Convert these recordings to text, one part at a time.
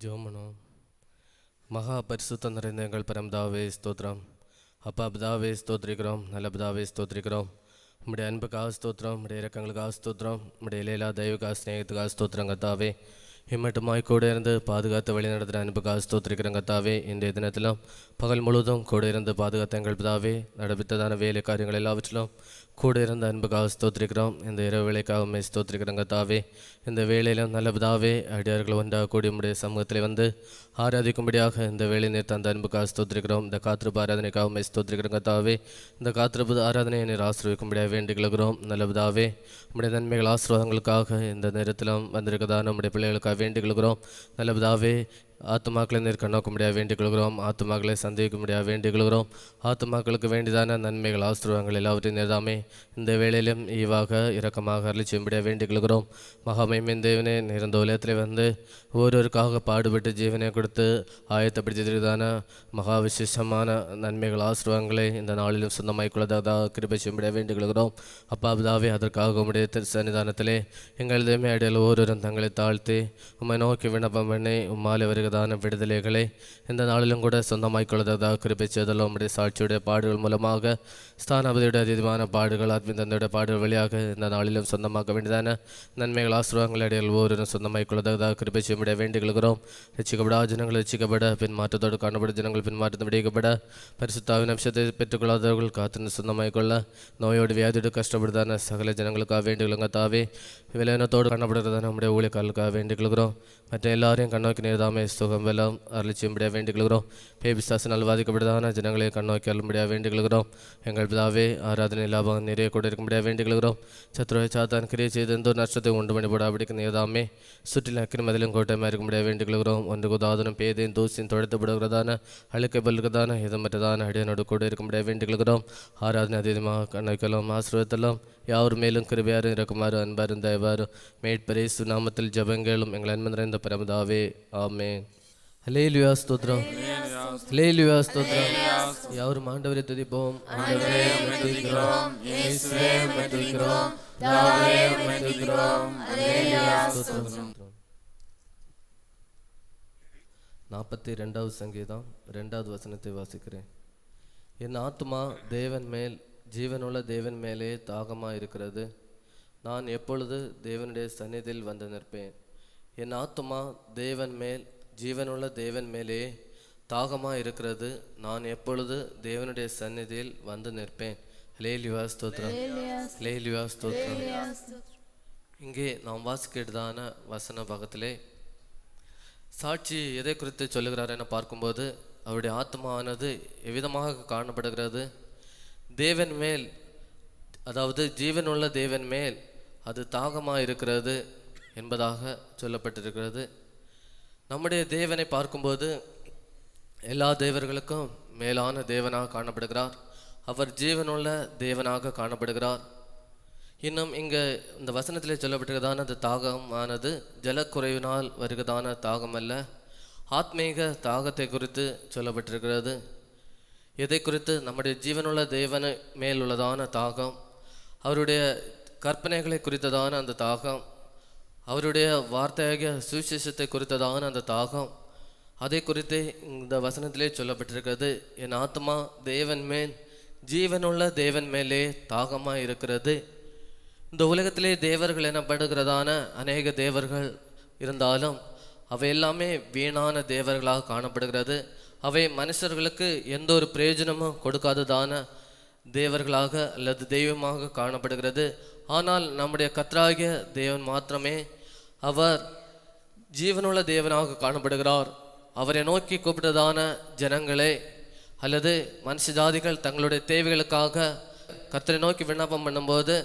ஜோமனோ. மகா பரிசுத்தம் நிறைந்த எங்கள் பரம்தாவே ஸ்தோத்திரம். அப்பா பிதாவே ஸ்தோத்திரிக்கிறோம். நல்ல பிதாவே ஸ்தோத்திரிக்கிறோம். உம்முடைய அன்புக்காக ஸ்தோத்திரம். நம்முடைய இறக்கங்களுக்காக ஸ்தோத்திரம். நம்முடைய இலையிலா தெய்வக்காக ஸ்நேகத்துக்காக ஸ்தோத்திரம் கத்தாவே இம்மட்டுமாய் கூட இருந்து பாதுகாத்து வழி நடத்துகிற அன்புக்காக ஸ்தோத்திரிக்கிற கத்தாவே இன்றைய தினத்திலும் பகல் முழுவதும் கூட இருந்து பாதுகாத்த எங்கள் பிதாவே நடப்பித்ததான வேலை காரியங்கள் எல்லாவற்றிலும் கூட இருந்த அன்புக்காக ஸ்தோத்திரிக்கிறோம். இந்த இரவு வேலைக்காக உண்மை கத்தாவே இந்த வேலையிலும் நல்ல பிதாவே அடியார்கள் ஒன்றாக கூடிய உம்முடைய சமூகத்தில் வந்து ஆராதிக்கும்படியாக இந்த வேலை நேர்த்த அந்த அன்புக்காக ஸ்தோத்திரிக்கிறோம். இந்த காத்திருப்பு ஆராதனைக்காக உண்மை கத்தாவே இந்த காத்திருப்பு ஆராதனையை நீர் ஆசிர்விக்கும்படியாக வேண்டிக்கொள்கிறோம் நல்ல பிதாவே நம்முடைய நன்மைகள் ஆசீர்வாதங்களுக்காக இந்த நேரத்திலும் வந்திருக்கதான நம்முடைய பிள்ளைகளுக்காக வேண்டிக்கொள்கிறோம் நல்ல பிதாவே ஆத்துமாக்களை நீர் கண்ணோக்கும்படியாக வேண்டிக் கொள்கிறோம். ஆத்துமாக்களை சந்திக்கும்படியாக வேண்டிக் கொள்கிறோம். ஆத்துமாக்களுக்கு வேண்டியதான நன்மைகள் ஆசிர்வாதங்கள் எல்லாவற்றையும் நேர்தாமே. இந்த வேளையிலும் ஈவாக இரக்கமாக அருளி செய்யும்படியாக வேண்டிக் கொள்கிறோம். மகாமைமின் தேவனே நிறந்த உலகத்தில் வந்து ஒருவருக்காக பாடுபட்டு ஜீவனை கொடுத்து ஆயத்தப்படுத்தியதான மகா விசேஷமான நன்மைகள் ஆசிர்வாதங்களை இந்த நாளிலும் சொந்தமாய் கொள்ளதாக கிருபை செய்யும்படியாக வேண்டிக் கொள்கிறோம். அப்பாபிதாவே அதற்காக உம்முடைய திரு சன்னிதானத்திலே எங்கள் தேமே அடையாள ஒவ்வொருவரும் தங்களை தாழ்த்தி உம்மை நோக்கி விண்ணப்பம் பண்ணி உம்மாலே வருகிற தகுதான விடுதலைகளை இந்த நாளிலும் கூட சொந்தமாய் கொள்ளதாக கிருபை செய்தலும் உம்முடைய சாட்சியுடைய பாடுகள் மூலமாக ஸ்தானாபதியுடைய அதிதமான பாடுகள் ஆத்மீதந்தோட பாடுகள் வழியாக இந்த நாளிலும் சொந்தமாக்க வேண்டியதான நன்மைகள் ஆசிர்வாதங்கள் அடையாள ஒவ்வொருவரும் சொந்தமாய் கொள்ளதாக கிருபை வேண்டிகளுகிறோம். வேண்டிக் ரசிக்கப்படா ஜனங்கள் ரசிக்கப்பட பின்மாற்றத்தோடு காணப்படும் ஜனங்கள் பின்மாற்றத்தை விடுவிக்கப்பட பரிசுத்தாவின் அம்சத்தை பெற்றுக்கொள்ளாதவர்கள் காத்திருந்து சொந்தமாய்க்கொள்ள நோயோடு வியாதியோடு கஷ்டப்படுதான சகல ஜனங்களுக்காக வேண்டிகளுங்க தாவே விலையினத்தோடு காணப்படுறதான நம்முடைய ஊழியக்காரர்களுக்காக வேண்டிக் மற்ற எல்லாரையும் கண்ணோக்கி நேர்தாமே சுகம் வெல்லாம் அருளிச்சும்படியாக வேண்டிக் கொள்கிறோம் பேபிசாசு நல்வாதிக்கப்படுதான ஜனங்களை கண்ணோக்கி அருளும்படியாக வேண்டிக் எங்கள் பிதாவே ஆராதனை லாபம் நிறைய கூட இருக்கும்படியாக வேண்டிக் கொள்கிறோம் சத்ருவை சாத்தான் கிரியை செய்து எந்த ஒரு நஷ்டத்தை உண்டு பண்ணி போட அப்படிக்கு நேர்தாமே சுற்றில் அக்கினி மதிலும் கோட்டமாக இருக்கும்படியாக வேண்டிக் கொள்கிறோம் ஒன்று குதாதனும் பேதையும் தூசியும் தொடுத்தப்படுகிறதான அழுக்கை பல்கிறதான இதமற்றதான அடியனோடு கூட இருக்கும்படியாக வேண்டிக் கொள்கிறோம் ஆராதனை அதிகமாக கண்ணோக்கலாம் ஆசிர்வத்தெல்லாம் யாவர் மேலும் கிருபையாரும் இறக்குமாறு அன்பாரும் தயவாரும் மேட்பரே சுநாமத்தில் ஜபங்களும் எங்கள் அன்பு நிறைந்த பரமதாவே ஆமே ஹலேலுயா ஸ்தோத்ரம் ஹலேலுயா ஸ்தோத்ரம் யாவரும் ஆண்டவரை துதிப்போம். ஆண்டவரே உம்மை துதிக்கிறோம். இயேசுவே உம்மை துதிக்கிறோம். யாவே உம்மை துதிக்கிறோம். ஹலேலுயா ஸ்தோத்ரம் நாற்பத்தி ரெண்டாவது சங்கீதம் ரெண்டாவது வசனத்தை வாசிக்கிறேன். என் ஆத்துமா தேவன் மேல் ஜீவனுள்ள தேவன் மேலே தாகமாக இருக்கிறது நான் எப்பொழுது தேவனுடைய சந்நிதியில் வந்து நிற்பேன்? என் ஆத்துமா தேவன் மேல் ஜீவனுள்ள தேவன் மேலே தாகமாக இருக்கிறது நான் எப்பொழுது தேவனுடைய சந்நிதியில் வந்து நிற்பேன்? லேலிவா ஸ்தோத்திரம். லேலிவா ஸ்தோத்ரம் இங்கே நாம் வாசிக்கிட்டதான வசன பக்கத்திலே சாட்சி எதை குறித்து சொல்லுகிறார் என பார்க்கும்போது அவருடைய ஆத்மாவானது எவ்விதமாக காணப்படுகிறது? தேவன் மேல் அதாவது ஜீவனுள்ள தேவன் மேல் அது தாகமாக இருக்கிறது என்பதாக சொல்லப்பட்டிருக்கிறது. நம்முடைய தேவனை பார்க்கும்போது எல்லா தேவர்களுக்கும் மேலான தேவனாக காணப்படுகிறார். அவர் ஜீவனுள்ள தேவனாக காணப்படுகிறார். இன்னும் இங்கே இந்த வசனத்திலே சொல்லப்பட்டிருக்கதான அந்த தாகமானது ஜலக்குறைவினால் வருகிறதான தாகம் அல்ல ஆத்மீக தாகத்தை குறித்து சொல்லப்பட்டிருக்கிறது. எதை குறித்து நம்முடைய ஜீவனுள்ள தேவன மேல் உள்ளதான தாகம் அவருடைய கற்பனைகளை குறித்ததான அந்த தாகம் அவருடைய வார்த்தையாகிய சுவிசேஷத்தை குறித்ததான அந்த தாகம் அதை குறித்து இந்த வசனத்திலே சொல்லப்பட்டிருக்கிறது. என் ஆத்மா தேவன் மேல் ஜீவனுள்ள தேவன் மேலே தாகமாக இருக்கிறது. இந்த உலகத்திலே தேவர்கள் எனப்படுகிறதான அநேக தேவர்கள் இருந்தாலும் அவை எல்லாமே வீணான தேவர்களாக காணப்படுகிறது. அவை மனுஷர்களுக்கு எந்த ஒரு பிரயோஜனமும் கொடுக்காததான தேவர்களாக அல்லது தெய்வமாக காணப்படுகிறது. ஆனால் நம்முடைய கத்ராகிய தேவன் மாத்திரமே அவர் ஜீவனுள்ள தேவனாக காணப்படுகிறார். அவரை நோக்கி கூப்பிட்டதான ஜனங்களே அல்லது மனுஷ ஜாதிகள் தங்களுடைய தேவைகளுக்காக கத்தரை நோக்கி விண்ணப்பம் பண்ணும்போது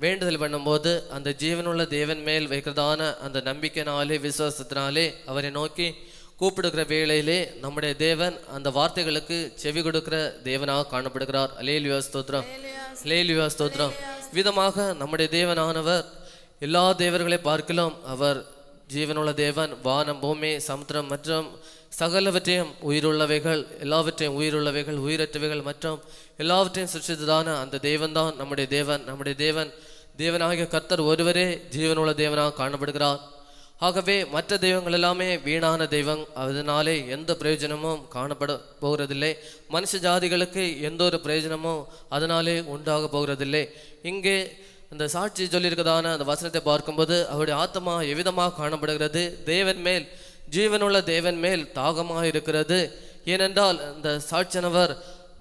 வேண்டுதல் பண்ணும்போது அந்த ஜீவனுள்ள தேவன் மேல் வைக்கிறதான அந்த நம்பிக்கைனாலே விசுவாசத்தினாலே அவரை நோக்கி கூப்பிடுகிற வேளையிலே நம்முடைய தேவன் அந்த வார்த்தைகளுக்கு செவி கொடுக்கிற தேவனாக காணப்படுகிறார். அலேலியா ஸ்தோத்ரம் அலேலியா ஸ்தோத்ரம் விதமாக நம்முடைய தேவனானவர் எல்லா தேவர்களை பார்க்கலாம் அவர் ஜீவனுள்ள தேவன் வானம் பூமி சமுத்திரம் மற்றும் சகலவற்றையும் உயிருள்ளவைகள் எல்லாவற்றையும் உயிருள்ளவைகள் உயிரற்றவைகள் மற்றும் எல்லாவற்றையும் சிருஷ்டித்ததான அந்த தேவன்தான் நம்முடைய தேவன். நம்முடைய தேவன் தேவனாகிய கர்த்தர் ஒருவரே ஜீவனுள்ள தேவனாக காணப்படுகிறார். ஆகவே மற்ற தெய்வங்கள் எல்லாமே வீணான தெய்வம். அதனாலே எந்த பிரயோஜனமும் காணப்பட போகிறதில்லை. மனுஷ ஜாதிகளுக்கு எந்த ஒரு பிரயோஜனமும் அதனாலே உண்டாக போகிறதில்லை. இங்கே அந்த சாட்சி சொல்லியிருக்கதான அந்த வசனத்தை பார்க்கும்போது அவருடைய ஆத்மா எவ்விதமாக காணப்படுகிறது? தேவன் மேல் ஜீவனுள்ள தேவன் மேல் தாகமாக இருக்கிறது. ஏனென்றால் அந்த சாட்சியனவர்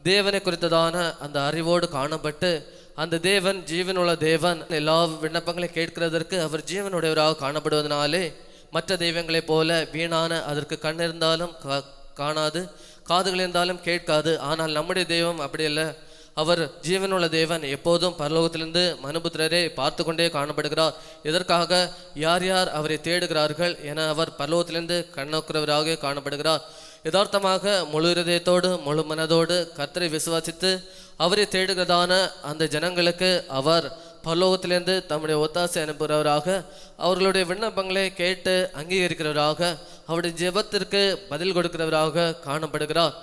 தேவனை குறித்ததான அந்த அறிவோடு காணப்பட்டு அந்த தேவன் ஜீவனுள்ள தேவன் எல்லா விண்ணப்பங்களையும் கேட்கிறதற்கு அவர் ஜீவனுடையவராக காணப்படுவதனாலே மற்ற தெய்வங்களைப் போல வீணான அதற்கு கண் இருந்தாலும் கா- காணாது காதுகள் இருந்தாலும் கேட்காது. ஆனால் நம்முடைய தெய்வம் அப்படி இல்லை அவர் ஜீவனுள்ள தேவன். எப்போதும் பரலோகத்திலிருந்து மனுபுத்திரரை பார்த்து கொண்டே காணப்படுகிறார். இதற்காக யார் யார் அவரை தேடுகிறார்கள் என அவர் பரலோகத்திலிருந்து கண்ணோக்கிறவராக காணப்படுகிறார். யதார்த்தமாக முழு இருதயத்தோடு முழு மனதோடு கத்தரை விசுவாசித்து அவரை தேடுகிறதான அந்த ஜனங்களுக்கு அவர் பல்லோகத்திலேருந்து தம்முடைய ஒத்தாசை அனுப்புகிறவராக அவர்களுடைய விண்ணப்பங்களை கேட்டு அங்கீகரிக்கிறவராக அவருடைய ஜெபத்திற்கு பதில் கொடுக்கிறவராக காணப்படுகிறார்.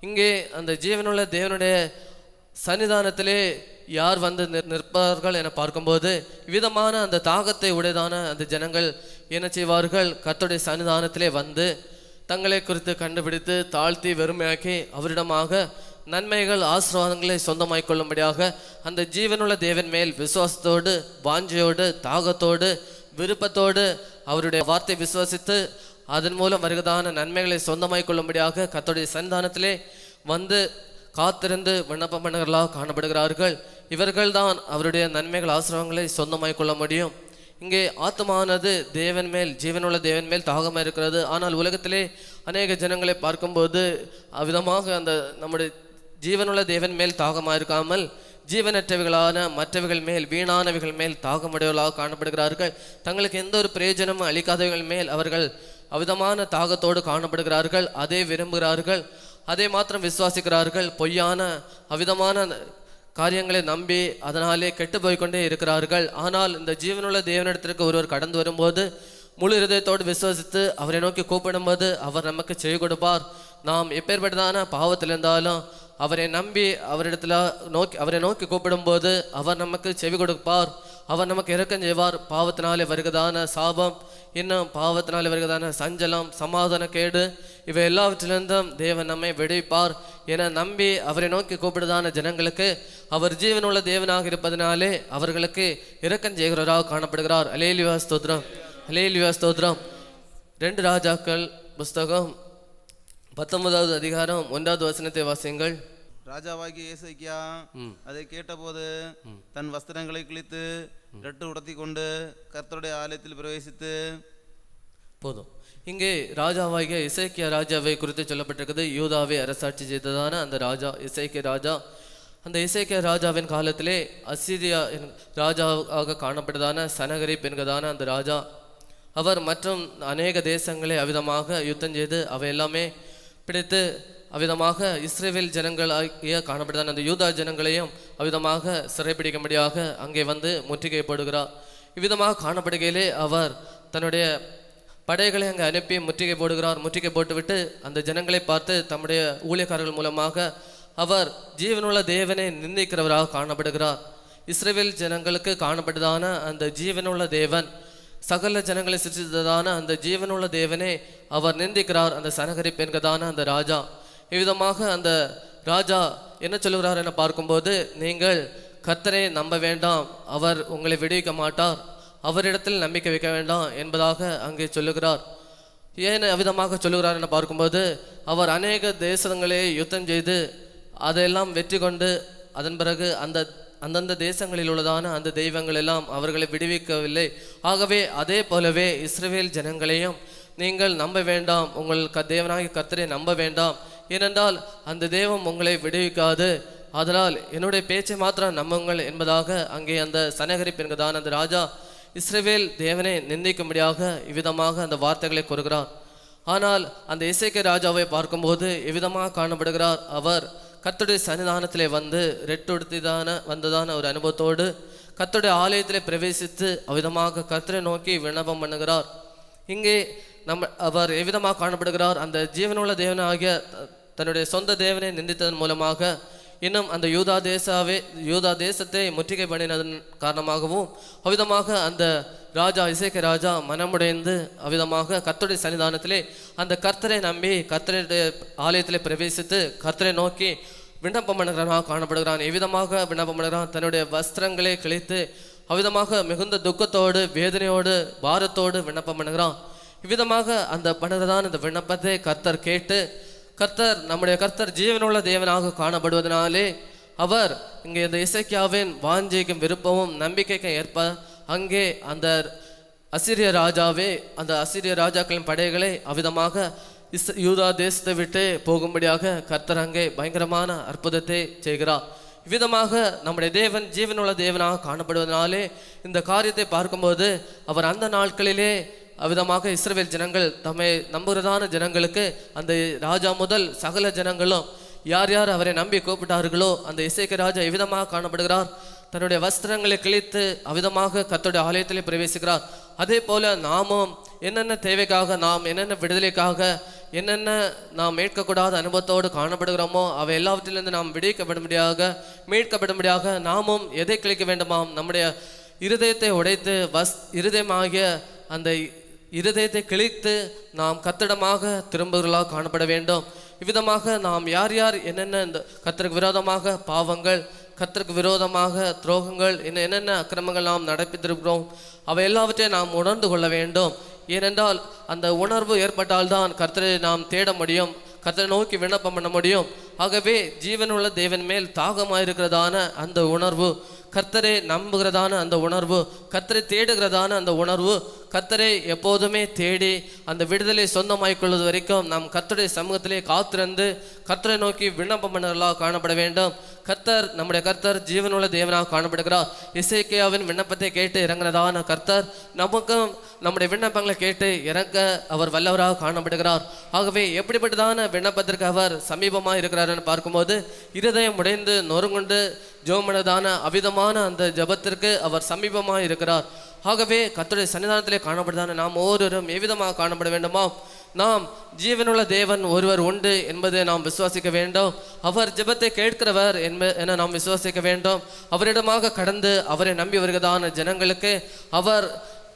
இங்கே அந்த ஜீவனுள்ள தேவனுடைய சன்னிதானத்திலே யார் வந்து நிற்- நிற்பார்கள் என பார்க்கும்போது விதமான அந்த தாகத்தை உடையதான அந்த ஜனங்கள் என்ன செய்வார்கள்? கத்துடைய சன்னிதானத்திலே வந்து தங்களை குறித்து கண்டுபிடித்து தாழ்த்தி வெறுமையாக்கி அவரிடமாக நன்மைகள் ஆசீர்வாதங்களை சொந்தமாய்க் கொள்ளும்படியாக அந்த ஜீவனுள்ள தேவன் மேல் விசுவாசத்தோடு வாஞ்சையோடு தாகத்தோடு விருப்பத்தோடு அவருடைய வார்த்தை விசுவாசித்து அதன் மூலம் வருகதான நன்மைகளை சொந்தமாய்க் கொள்ளும்படியாக கத்தோடைய சன்னிதானத்திலே வந்து காத்திருந்து விண்ணப்பம் மன்னர்களாக காணப்படுகிறார்கள். இவர்கள்தான் அவருடைய நன்மைகள் ஆசிரவங்களை சொந்தமாய் கொள்ள முடியும். இங்கே ஆத்மானது தேவன் மேல் ஜீவனுள்ள தேவன் மேல் தாகமாக இருக்கிறது. ஆனால் உலகத்திலே அநேக ஜனங்களை பார்க்கும்போது அவ்விதமாக அந்த நம்முடைய ஜீவனுள்ள தேவன் மேல் தாகமாக இருக்காமல் ஜீவனற்றவைகளான மற்றவைகள் மேல் வீணானவைகள் மேல் தாகமுடையவர்களாக காணப்படுகிறார்கள். தங்களுக்கு எந்த ஒரு பிரயோஜனமும் அளிக்காதவைகள் மேல் அவர்கள் அவிதமான தாகத்தோடு காணப்படுகிறார்கள். அதை விரும்புகிறார்கள். அதை மாத்திரம் விசுவாசிக்கிறார்கள். பொய்யான அவ்விதமான காரியங்களை நம்பி அதனாலே கெட்டு போய்க்கொண்டே இருக்கிறார்கள். ஆனால் இந்த ஜீவனுள்ள தேவனிடத்திற்கு ஒருவர் கடந்து வரும்போது முழு இருதயத்தோடு விசுவாசித்து அவரை நோக்கி கூப்பிடும்போது அவர் நமக்கு செவி கொடுப்பார். நாம் எப்பேற்பட்டதான பாவத்தில் இருந்தாலும் அவரை நம்பி அவரிடத்துல நோக்கி அவரை நோக்கி கூப்பிடும்போது அவர் நமக்கு செவி கொடுப்பார். அவர் நமக்கு இறக்கம் செய்வார். பாவத்தினாலே வருகிறதான சாபம் இன்னும் பாவத்தினாலே வருகிறதான சஞ்சலம் சமாதான கேடு இவை எல்லாவற்றிலிருந்தும் தேவன் நம்மை விடுவிப்பார். என நம்பி அவரை நோக்கி கூப்பிடுதான ஜனங்களுக்கு அவர் ஜீவனுள்ள தேவனாக இருப்பதனாலே அவர்களுக்கு இறக்கம் செய்கிறவராக காணப்படுகிறார். அலேலிவா ஸ்தோத்ரம் அலேலிவா ஸ்தோத்ரம் ரெண்டு ராஜாக்கள் புஸ்தகம் பத்தொன்பதாவது அதிகாரம் ஒன்றாவது வசனத்தை வாசியுங்கள். ராஜாவாகிய ஏசைக்கியா அதை கேட்டபோது தன் வஸ்திரங்களை கிழித்து ரெட்டு உடுத்தி கொண்டு கர்த்தருடைய ஆலயத்தில் பிரவேசித்து போதும். இங்கே ராஜாவாகிய இசைக்கிய ராஜாவை குறித்து சொல்லப்பட்டிருக்கிறது. யூதாவை அரசாட்சி செய்ததான அந்த ராஜா இசைக்கிய ராஜா. அந்த இசைக்கிய ராஜாவின் காலத்திலே அசிரியா ராஜாவாக காணப்பட்டதான சனகரிப் என்கிறதான அந்த ராஜா. அவர் மற்றும் அநேக தேசங்களை அவிதமாக யுத்தம் செய்து அவை எல்லாமே பிடித்து அவ்விதமாக இஸ்ரேவேல் ஜனங்களாகிய காணப்பட்டதான அந்த யூதா ஜனங்களையும் அவ்விதமாக சிறைப்பிடிக்கும்படியாக அங்கே வந்து முற்றுகை போடுகிறார். இவ்விதமாக காணப்படுகையிலே அவர் தன்னுடைய படைகளை அங்கே அனுப்பி முற்றுகை போடுகிறார். முற்றுகை போட்டுவிட்டு அந்த ஜனங்களை பார்த்து தம்முடைய ஊழியக்காரர்கள் மூலமாக அவர் ஜீவனுள்ள தேவனை நிர்ணயிக்கிறவராக காணப்படுகிறார். இஸ்ரேவேல் ஜனங்களுக்கு காணப்பட்டதான அந்த ஜீவனுள்ள தேவன் சகல ஜனங்களை சிருஷ்டித்ததான அந்த ஜீவனுள்ள தேவனை அவர் நிந்திக்கிறார். அந்த சனகரிப் என்கிறதான அந்த ராஜா. இவ்விதமாக அந்த ராஜா என்ன சொல்லுகிறார் என பார்க்கும்போது நீங்கள் கர்த்தரை நம்ப வேண்டாம். அவர் உங்களை விடுவிக்க மாட்டார். அவரிடத்தில் நம்பிக்கை வைக்க வேண்டாம் என்பதாக அங்கே சொல்லுகிறார். ஏன் அவ்விதமாக சொல்லுகிறார் என பார்க்கும்போது அவர் அநேக தேசங்களே யுத்தம் செய்து அதையெல்லாம் வெற்றி கொண்டு அதன் பிறகு அந்த அந்தந்த தேசங்களில் உள்ளதான அந்த தெய்வங்கள் எல்லாம் அவர்களை விடுவிக்கவில்லை. ஆகவே அதே போலவே இஸ்ரவேல் ஜனங்களையும் நீங்கள் நம்ப வேண்டாம். உங்கள் க தேவனாகிய கர்த்தரை நம்ப வேண்டாம். ஏனென்றால் அந்த தெய்வம் உங்களை விடுவிக்காது. அதனால் என்னுடைய பேச்சை மாத்திரம் நம்புங்கள் என்பதாக அங்கே அந்த சனகரிப்பு என்கிறதான அந்த ராஜா இஸ்ரவேல் தேவனை நிந்திக்கும்படியாக இவ்விதமாக அந்த வார்த்தைகளை கூறுகிறார். ஆனால் அந்த இசைக்கை ராஜாவை பார்க்கும்போது எவ்விதமாக காணப்படுகிறார். அவர் கத்துடைய சன்னிதானத்திலே வந்து ரெட்டுடுத்திதான வந்ததான ஒரு அனுபவத்தோடு கத்துடைய ஆலயத்திலே பிரவேசித்து அவ்விதமாக கர்த்தரை நோக்கி விண்ணப்பம் பண்ணுகிறார். இங்கே நம்ம அவர் எவ்விதமாக காணப்படுகிறார்? அந்த ஜீவனுள்ள தேவனாகிய தன்னுடைய சொந்த தேவனை நிந்தித்ததன் மூலமாக இன்னும் அந்த யூதா தேசாவே யூதா தேசத்தை முற்றுகை பண்ணினதன் காரணமாகவும் அவ்விதமாக அந்த ராஜா இசைக்க ராஜா மனமுடைந்து அவ்விதமாக கர்த்தருடைய சன்னிதானத்திலே அந்த கர்த்தரை நம்பி கர்த்தருடைய ஆலயத்திலே பிரவேசித்து கர்த்தரை நோக்கி விண்ணப்பம் பண்ணுகிறானாக காணப்படுகிறான். எவ்விதமாக விண்ணப்பம் பண்ணுகிறான். தன்னுடைய வஸ்திரங்களை கிழித்து அவ்விதமாக மிகுந்த துக்கத்தோடு வேதனையோடு பாரத்தோடு விண்ணப்பம் பண்ணுகிறான். இவ்விதமாக அந்த பண்ணுறதான் இந்த விண்ணப்பத்தை கர்த்தர் கேட்டு கர்த்தர் நம்முடைய கர்த்தர் ஜீவனுள்ள தேவனாக காணப்படுவதனாலே அவர் இங்கே இந்த இசைக்கியாவின் வாஞ்சைக்கும் விருப்பமும் நம்பிக்கைக்கும் ஏற்ப அங்கே அந்த அசிரிய ராஜாவே அந்த அசிரிய ராஜாக்களின் படைகளை அவ்விதமாக இஸ் யூதா தேசத்தை விட்டு போகும்படியாக கர்த்தர் அங்கே பயங்கரமான அற்புதத்தை செய்கிறார். இவ்விதமாக நம்முடைய தேவன் ஜீவனுள்ள தேவனாக காணப்படுவதனாலே இந்த காரியத்தை பார்க்கும்போது அவர் அந்த நாட்களிலே அவ்விதமாக இஸ்ரேல் ஜனங்கள் தம்மை நம்புகிறதான ஜனங்களுக்கு அந்த ராஜா முதல் சகல ஜனங்களும் யார் யார் அவரை நம்பி கூப்பிட்டார்களோ அந்த இசைக்கு ராஜா எவ்விதமாக காணப்படுகிறார். தன்னுடைய வஸ்திரங்களை கிழித்து அவ்விதமாக கத்தோடைய ஆலயத்திலே பிரவேசிக்கிறார். அதே போல நாமும் என்னென்ன தேவைக்காக நாம் என்னென்ன விடுதலைக்காக என்னென்ன நாம் மீட்கக்கூடாத அனுபவத்தோடு காணப்படுகிறோமோ அவை எல்லாவற்றிலிருந்து நாம் விடுவிக்கப்படும்படியாக மீட்கப்படும்படியாக நாமும் எதை கிழிக்க வேண்டுமாம்? நம்முடைய இருதயத்தை உடைத்து வஸ் இருதயமாகிய அந்த இருதயத்தை கிழித்து நாம் கத்திடமாக திரும்பவர்களாக காணப்பட வேண்டும். இவ்விதமாக நாம் யார் யார் என்னென்ன இந்த கத்தருக்கு விரோதமாக பாவங்கள் கத்தருக்கு விரோதமாக துரோகங்கள் என்ன என்னென்ன அக்கிரமங்கள் நாம் நடப்பித்திருக்கிறோம் அவை எல்லாவற்றையும் நாம் உணர்ந்து கொள்ள வேண்டும். ஏனென்றால் அந்த உணர்வு ஏற்பட்டால்தான் கர்த்தரை நாம் தேட முடியும் கர்த்தரை நோக்கி விண்ணப்பம் பண்ண முடியும். ஆகவே ஜீவனுள்ள தேவன் மேல் தாகமாயிருக்கிறதான அந்த உணர்வு கர்த்தரை நம்புகிறதான அந்த உணர்வு கர்த்தரை தேடுகிறதான அந்த உணர்வு கர்த்தரை எப்போதுமே தேடி அந்த விடுதலை சொந்தமாய்க்கொள்வது வரைக்கும் நாம் கர்த்தருடைய சமூகத்திலே காத்திருந்து கர்த்தரை நோக்கி விண்ணப்பம் மன்னர்களாக காணப்பட வேண்டும். கர்த்தர் நம்முடைய கர்த்தர் ஜீவனுள்ள தேவனாக காணப்படுகிறார். இசைக்கியாவின் விண்ணப்பத்தை கேட்டு இறங்கினதான கர்த்தர் நமக்கும் நம்முடைய விண்ணப்பங்களை கேட்டு இறங்க அவர் வல்லவராக காணப்படுகிறார். ஆகவே எப்படிப்பட்டதான விண்ணப்பத்திற்கு அவர் சமீபமாக இருக்கிறாருன்னு பார்க்கும்போது இருதயம் உடைந்து நொறுங்குண்டு ஜோமனதான அவிதமான அந்த ஜபத்திற்கு அவர் சமீபமாக இருக்கிறார். ஆகவே கர்த்தருடைய சன்னிதானத்திலே காணப்படுதான நாம் ஒவ்வொருவரும் எவ்விதமாக காணப்பட வேண்டுமா நாம் ஜீவனுள்ள தேவன் ஒருவர் உண்டு என்பதை நாம் விசுவாசிக்க வேண்டும். அவர் ஜெபத்தை கேட்கிறவர் என்ப என நாம் விசுவாசிக்க வேண்டும். அவரிடமாக கடந்து அவரை நம்பி வருகிறதான ஜனங்களுக்கு அவர்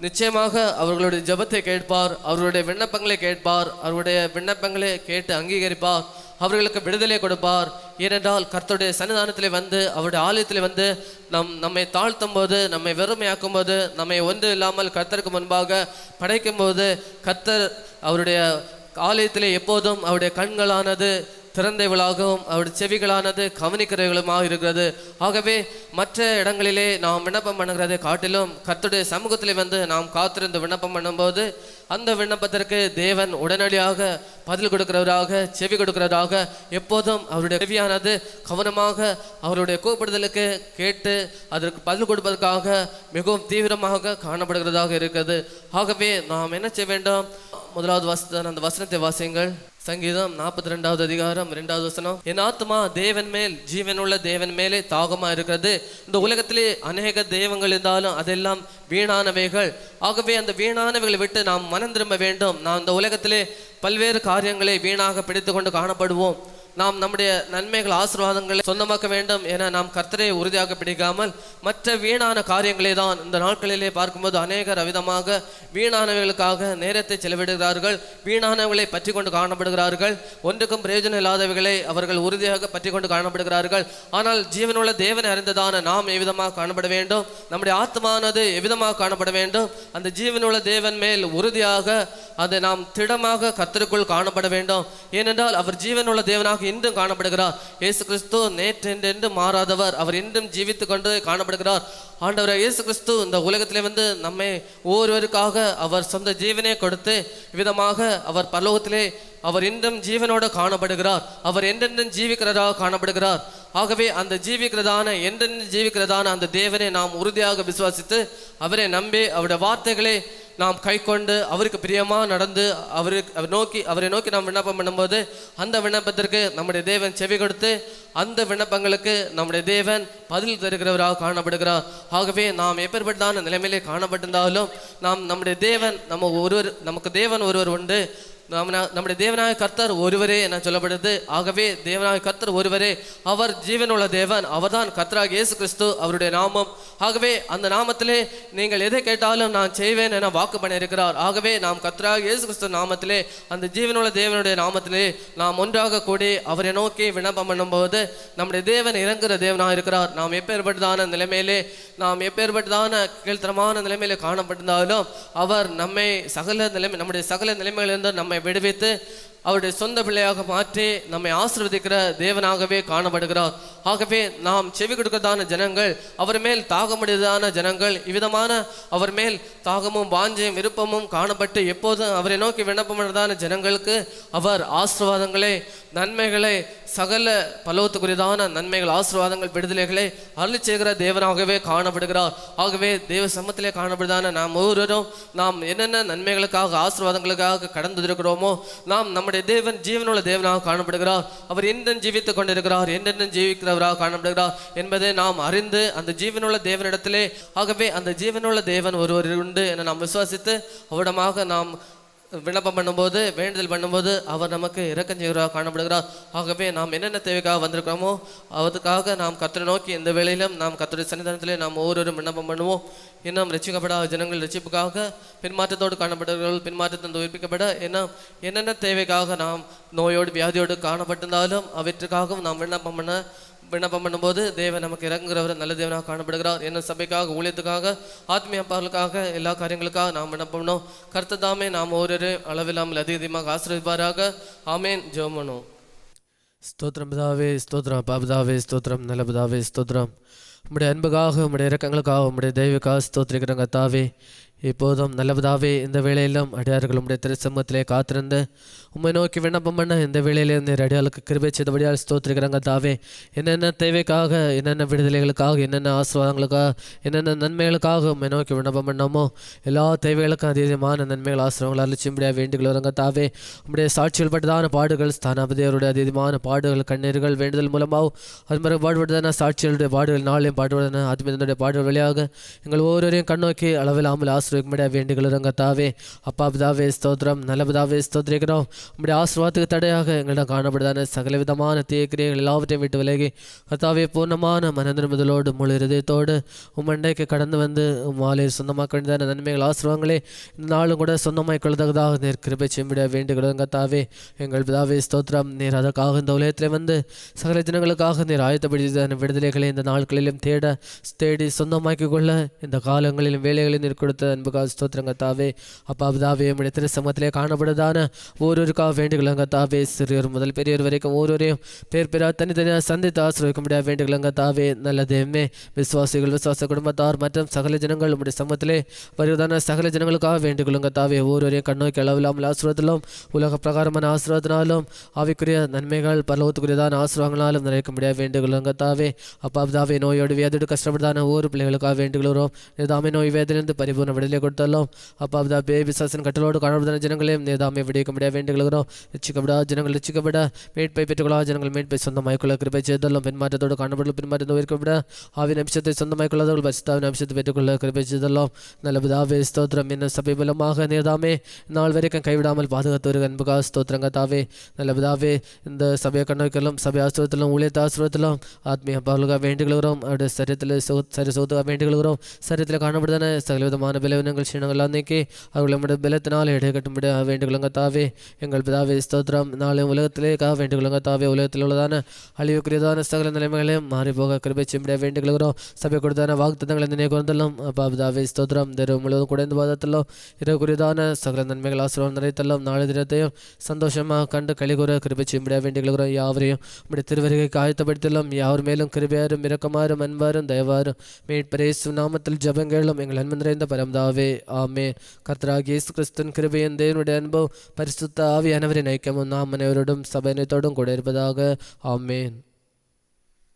நிச்சயமாக அவர்களுடைய ஜெபத்தை கேட்பார் அவருடைய விண்ணப்பங்களை கேட்பார் அவருடைய விண்ணப்பங்களை கேட்டு அங்கீகரிப்பார். அவர்களுக்கு விடுதலை கொடுப்பார். ஏனென்றால் கர்த்தருடைய சன்னிதானத்திலே வந்து அவருடைய ஆலயத்திலே வந்து நம் நம்மை தாழ்த்தும் போது நம்மை வெறுமையாக்கும் போது நம்மை ஒன்று இல்லாமல் கர்த்தருக்கு முன்பாக படைக்கும் போது கர்த்தர் அவருடைய ஆலயத்திலே எப்போதும் அவருடைய கண்களானது திறந்தவளாகவும் அவருடைய செவிகளானது கவனிக்கிறவர்களுமாக இருக்கிறது. ஆகவே மற்ற இடங்களிலே நாம் விண்ணப்பம் பண்ணுகிறதை காட்டிலும் கர்த்தருடைய சமூகத்திலே வந்து நாம் காத்திருந்து விண்ணப்பம் பண்ணும்போது அந்த விண்ணப்பத்திற்கு தேவன் உடனடியாக பதில் கொடுக்கிறவராக செவி கொடுக்கிறவராக எப்போதும் அவருடைய செவியானது கவனமாக அவருடைய கூப்பிடுதலுக்கு கேட்டு அதற்கு பதில் கொடுப்பதற்காக மிகவும் தீவிரமாக காணப்படுகிறதாக இருக்கிறது. ஆகவே நாம் என்ன செய்ய வேண்டும்? முதலாவது வசன அந்த வசனத்தை வாசியுங்கள். சங்கீதம் நாற்பத்தி ரெண்டாவது அதிகாரம் ரெண்டாவது வசனம் என் ஆத்மா தேவன் மேல் ஜீவனுள்ள தேவன் மேலே தாகமா இருக்கிறது. இந்த உலகத்திலே அநேக தெய்வங்கள் இருந்தாலும் அதெல்லாம் வீணானவைகள். ஆகவே அந்த வீணானவைகளை விட்டு நாம் மனம் திரும்ப வேண்டும். நாம் இந்த உலகத்திலே பல்வேறு காரியங்களை வீணாக பிடித்து கொண்டு காணப்படுவோம். நாம் நம்முடைய நன்மைகள் ஆசீர்வாதங்களை சொந்தமாக்க வேண்டும் என நாம் கர்த்தரை உறுதியாக பிடிக்காமல் மற்ற வீணான காரியங்களை தான் இந்த நாட்களிலே பார்க்கும்போது அநேகர் விதமாக வீணானவைகளுக்காக நேரத்தை செலவிடுகிறார்கள் வீணானவர்களை பற்றி கொண்டு காணப்படுகிறார்கள் ஒன்றுக்கும் பிரயோஜனம் இல்லாதவைகளை அவர்கள் உறுதியாக பற்றி கொண்டு காணப்படுகிறார்கள். ஆனால் ஜீவனுள்ள தேவனை அறிந்ததான நாம் எவ்விதமாக காணப்பட வேண்டும்? நம்முடைய ஆத்மானது எவ்விதமாக காணப்பட வேண்டும்? அந்த ஜீவனுள்ள தேவன் மேல் உறுதியாக அதை நாம் திடமாக கர்த்தருக்குள் காணப்பட வேண்டும். ஏனென்றால் அவர் ஜீவனுள்ள தேவனாக இன்றும் காணப்படுகிறார். இயேசு கிறிஸ்து நேற்றென்றென்று மாறாதவர். அவர் இன்றும் ஜீவித்து கொண்டு காணப்படுகிறார். ஆண்டவர் இயேசு கிறிஸ்து இந்த உலகத்திலே வந்து நம்மை ஒவ்வொருவருக்காக அவர் சொந்த ஜீவனை கொடுத்து விதமாக அவர் பரலோகத்திலே அவர் இன்றும் ஜீவனோடு காணப்படுகிறார். அவர் என்றென்றும் ஜீவிக்கிறதாக காணப்படுகிறார். ஆகவே அந்த ஜீவிக்கிறதான என்றென்று ஜீவிக்கிறதான அந்த தேவனை நாம் உறுதியாக விசுவாசித்து அவரை நம்பி அவருடைய வார்த்தைகளை நாம் கைக்கொண்டு அவருக்கு பிரியமாக நடந்து அவருக்கு அவர் நோக்கி அவரை நோக்கி நாம் விண்ணப்பம் பண்ணும்போது அந்த விண்ணப்பத்திற்கு நம்முடைய தேவன் செவி கொடுத்து அந்த விண்ணப்பங்களுக்கு நம்முடைய தேவன் பதில் தருகிறவராக காணப்படுகிறார். ஆகவே நாம் எப்பேற்பட்டதான நிலைமையிலே காணப்பட்டிருந்தாலும் நாம் நம்முடைய தேவன் நம்ம ஒருவர் நமக்கு தேவன் ஒருவர் உண்டு. நம்முடைய தேவனாய கர்த்தர் ஒருவரே என சொல்லப்படுது. ஆகவே தேவனாய கர்த்தர் ஒருவரே அவர் ஜீவனுள்ள தேவன் அவர்தான் கர்த்தராக இயேசு கிறிஸ்து அவருடைய நாமம். ஆகவே அந்த நாமத்திலே நீங்கள் எதை கேட்டாலும் நான் செய்வேன் என வாக்கு பண்ணியிருக்கிறார். ஆகவே நாம் கர்த்தராக இயேசு கிறிஸ்து நாமத்திலே அந்த ஜீவனுள்ள தேவனுடைய நாமத்திலே நாம் ஒன்றாக கூடி அவரை நோக்கி விண்ணப்பம் பண்ணும்போது நம்முடைய தேவன் இறங்குற தேவனாக இருக்கிறார். நாம் எப்பேற்பட்டதான நிலைமையிலே நாம் எப்பேற்பட்டதான கீழ்த்தரமான நிலைமையிலே காணப்பட்டிருந்தாலும் அவர் நம்மை சகல நிலைமை நம்முடைய சகல நிலைமையிலிருந்து நம்மை എവിടെ വെത്ത് அவருடைய சொந்த பிள்ளையாக மாற்றி நம்மை ஆசீர்வதிக்கிற தேவனாகவே காணப்படுகிறார் ஆகவே நாம் செவி கொடுக்கிறதான ஜனங்கள் அவர் மேல் தாகமுடையதான ஜனங்கள் இவ்விதமான அவர் மேல் தாகமும் வாஞ்சையும் விருப்பமும் காணப்பட்டு எப்போதும் அவரை நோக்கி விண்ணப்பமானதான ஜனங்களுக்கு அவர் ஆசீர்வாதங்களை நன்மைகளை சகல பலவத்துக்குரியதான நன்மைகள் ஆசீர்வாதங்கள் விடுதலைகளை அருளி செய்கிற தேவனாகவே காணப்படுகிறார். ஆகவே தேவ சமத்திலே காணப்படுதான நாம் ஒவ்வொருவரும் நாம் என்னென்ன நன்மைகளுக்காக ஆசீர்வாதங்களுக்காக கடந்து இருக்கிறோமோ நாம் நம்முடைய தேவன் ஜீவனுள்ள தேவனாக காணப்படுகிறார். அவர் என்றும் ஜீவித்துக் கொண்டிருக்கிறார் என்னென்ன ஜீவிக்கிறவராக காணப்படுகிறார் என்பதை நாம் அறிந்து அந்த ஜீவனுள்ள தேவனிடத்திலே ஆகவே அந்த ஜீவனுள்ள தேவன் ஒருவர் உண்டு என நாம் விசுவாசித்து அவரிடமாக நாம் விண்ணப்பம் பண்ணும்போது வேண்டுதல் பண்ணும்போது அவர் நமக்கு இறக்கம் செய்கிறார் காணப்படுகிறார். ஆகவே நாம் என்னென்ன தேவைக்காக வந்திருக்கிறோமோ அதுக்காக நாம் கத்தரை நோக்கி எந்த வேளையிலும் நாம் கத்தருடைய சன்னிதானத்திலே நாம் ஒவ்வொருவரும் விண்ணப்பம் பண்ணுவோம். இன்னும் ரசிக்கப்படாத ஜனங்கள் ரசிப்புக்காக பின்மாற்றத்தோடு காணப்படுகிறவர்கள் பின்மாற்றத்தை உயிர்ப்பிக்கப்பட இன்னும் என்னென்ன தேவைக்காக நாம் நோயோடு வியாதியோடு காணப்பட்டிருந்தாலும் அவற்றுக்காகவும் நாம் விண்ணப்பம் பண்ண விண்ணப்பம் பண்ணும்போது தேவன் நமக்கு இறங்குகிறவர் நல்ல தேவனாக காணப்படுகிறார். என்ன சபைக்காக ஊழியத்துக்காக ஆத்மீய அப்பாளுக்காக எல்லா காரியங்களுக்காக நாம் விண்ணப்பம் பண்ணோம் கருத்து தாமே நாம் ஒரு அளவில்லாமல் அதிக அதிகமாக ஆசிரியப்பாராக ஆமேன். ஜோமனோ பண்ணுவோம். ஸ்தோத்திரம் பிதாவே ஸ்தோத்திரம் அப்பா ஸ்தோத்ரம் ஸ்தோத்திரம் நல்ல பிதாவே ஸ்தோத்திரம். உம்முடைய அன்புக்காக உம்முடைய இறக்கங்களுக்காக உம்முடைய தெய்வக்காக ஸ்தோத்திரிக்கிறங்க தாவே இப்போதும் நல்லபதாவே இந்த வேளையிலும் அடியார்கள் உம்முடைய திருச்சமத்திலே காத்திருந்து உம்மை நோக்கி விண்ணப்பம் பண்ண இந்த வேளையிலே நீர் அடியாளுக்கு கிருபை செய்தபடியால் ஸ்தோத்திருக்கிறாங்க தாவே என்னென்ன தேவைக்காக என்னென்ன விடுதலைகளுக்காக என்னென்ன ஆசீர்வாதங்களுக்காக என்னென்ன நன்மைகளுக்காக உண்மை நோக்கி விண்ணப்பம் பண்ணமோ எல்லா தேவைகளுக்கும் அதீதமான நன்மைகள் ஆசிரியங்கள் அழிச்சும்படியாக வேண்டுகள் வருங்க தாவே உம்முடைய சாட்சிகள் பட்டதான பாடுகள் ஸ்தானாபதியருடைய அதீதமான பாடுகள் கண்ணீர்கள் வேண்டுதல் மூலமாகவும் அது மாதிரி பாடுபட்டதான சாட்சிகளுடைய பாடுகள் நாளையும் பாடுபடுதான ஆத்மீதனுடைய பாடுகள் வழியாக எங்கள் ஒவ்வொருவரையும் கண்ணோக்கி அளவில்லாமல் ஆசிரியக்கும்படியாக வேண்டுகள் வருங்க தாவே. அப்பா பிதாவே ஸ்தோத்திரம். நல்ல பிதாவே ஸ்தோத்திரிக்கிறோம். உம்முடைய ஆசிர்வாதத்துக்கு தடையாக எங்களிடம் காணப்படுதான சகல விதமான தீக்கிரியங்கள் எல்லாவற்றையும் விட்டு விலகி கத்தாவே பூர்ணமான மனநிரும்புதலோடு முழு இருதயத்தோடு உம்மண்டைக்கு கடந்து வந்து மாலை சொந்தமாக்க வேண்டியதான நன்மைகள் ஆசிர்வாங்களே இந்த நாளும் கூட சொந்தமாய் கொள்வதாக நீர் கிருபை செய்ய வேண்டுகிறோம் கத்தாவே எங்கள் பிதாவே ஸ்தோத்திரம். நீர் அதற்காக இந்த உலகத்தில் வந்து சகல ஜனங்களுக்காக நீர் ஆயத்தப்படுத்தின விடுதலைகளை இந்த நாட்களிலும் தேட தேடி சொந்தமாக்கிக் கொள்ள இந்த காலங்களிலும் வேலைகளில் நீர் கொடுத்த அன்புக்காக ஸ்தோத்திரம் கத்தாவே அப்பா பிதாவே திரு திருசமத்திலே காணப்படுதான ஒவ்வொருவருக்காக வேண்டுகிறோம் கத்தாவே சிறியோர் முதல் பெரியோர் வரைக்கும் ஒவ்வொருவரையும் பேர் பேரா தனித்தனியாக சந்தித்து ஆசிரியக்க முடியாது வேண்டுகிறோம் கத்தாவே விசுவாசிகள் விசுவாச குடும்பத்தார் மற்றும் சகல ஜனங்கள் உடைய சமத்திலே வருவதான சகல ஜனங்களுக்காக வேண்டுகிறோம் கத்தாவே ஒவ்வொருவரையும் கண்ணோக்கி அளவில்லாமல் ஆசீர்வாதத்திலும் உலக பிரகாரமான ஆசீர்வாதத்தினாலும் ஆவிக்குரிய நன்மைகள் பரலோகத்துக்குரியதான ஆசீர்வாதங்களாலும் நிறைக்க முடியாது வேண்டுகிறோம் கத்தாவே அப்பா பிதாவே நோயோடு வியாதியோடு கஷ்டப்படுதான ஒவ்வொரு பிள்ளைகளுக்காக வேண்டுகிறோம் நிதாமே நோய் வேதிலிருந்து பரிபூர்ண விடுதலை கொடுத்தாலும் அப்பா பிதாபே விசாசன் கட்டளோடு காணப்படுதான ஜனங்களையும் நேதாமே விடியக்க முடியாத வேண்டுகிறோம் ரசிக்கப்படா ஜனங்கள் ரசிக்கப்பட மீட்பை பெற்றுக்கொள்ளா ஜனங்கள் மீட்பை சொந்தமாய்க்கொள்ள கிருபை செய்தலும் பின்மாற்றத்தோடு காணப்படல பின்மாற்றம் உயிர்க்கப்பட ஆவின் அம்சத்தை சொந்தமாய்க்கொள்ளாதவர்கள் பரிசுத்தாவின் அம்சத்தை பெற்றுக்கொள்ள கிருபை செய்தலும் நல்ல பிதாவே ஸ்தோத்திரம் என்ன சபை மூலமாக நேதாமே நாள் வரைக்கும் கைவிடாமல் பாதுகாத்து வருகிற அன்புகா ஸ்தோத்திரங்க தாவே நல்ல பிதாவே இந்த சபையை கண்ணோக்கிலும் சபை ஆசிரியத்திலும் ஊழியத்த ஆசிரியத்திலும் ஆத்மீய பாலுகா வேண்டுகிறோம் அவருடைய சரீரத்தில் சரி சோத்துகா வேண்டுகிறோம் சரீரத்தில் காணப்படுதான சகல விதமான பலவீனங்கள் சீனங்கள்லாம் நீக்கி அவர்கள் நம்முடைய பலத்தினால் இடை கட்டும்படி தாவே எங்கள் பிதாவே ஸ்தோத்திரம் நாளை உலகத்திலேக்காக வேண்டுகொள்ளுங்க தாவே உலகத்தில் உள்ளதான அழிவுக்குரியதான சகல நிலைமைகளையும் மாறி போக கிருபை செம்பிட வேண்டுகொள்கிறோம் சபை கொடுத்தான வாக்குத்தங்களை நினைவு கொண்டலும் அப்பா பிதாவே ஸ்தோத்திரம் தெருவு முழுவதும் குறைந்த பாதத்திலும் இரவுக்குரியதான சகல நன்மைகள் ஆசிரியர் நிறைத்தலும் நாளை தினத்தையும் சந்தோஷமாக கண்டு கழிகூற கிருபை செம்பிட வேண்டுகொள்கிறோம் யாவரையும் நம்முடைய திருவருகை ஆயத்தப்படுத்தலும் யாவர் மேலும் கிருபையாரும் இரக்கமாரும் அன்பாரும் தயவாரும் மீட்பரேசு நாமத்தில் ஜபங்களும் எங்கள் அன்பு நிறைந்த பரம்தா ஆமே கர்த்தராகிய இயேசு கிறிஸ்தன் கிருபையின் தேவனுடைய அன்பும் பரிசுத்த ஆவியானவரின் ஐக்கியமும் நாம் அனைவரோடும் சபையினத்தோடும் கூட இருப்பதாக ஆமேன்